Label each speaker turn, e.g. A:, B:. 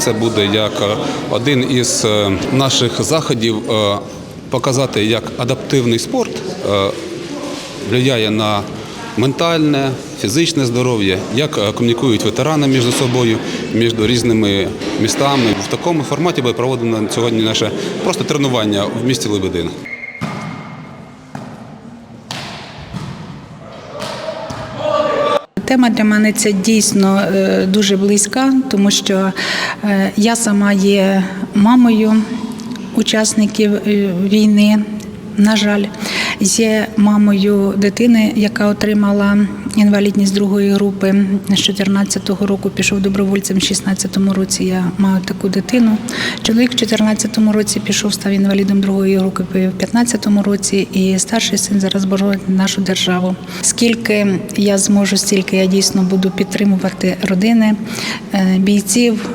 A: це буде як е, один із е, наших заходів е, показати, як адаптивний спорт впливає на ментальне, фізичне здоров'я, як комунікують ветерани між собою, між різними містами. В такому форматі буде проводено сьогодні наше просто тренування в місті Лебедин.
B: Тема для мене це дійсно е, дуже близька, тому що е, я сама є мамою учасників е, війни. На жаль, є мамою дитини, яка отримала інвалідність другої групи з 14-го року. Пішов добровольцем в 16-му році. Я маю таку дитину. Чоловік в 14-му році пішов, став інвалідом другої групи в 15-му році, і старший син зараз боронить нашу державу. Скільки я зможу, стільки я дійсно буду підтримувати родини е, бійців.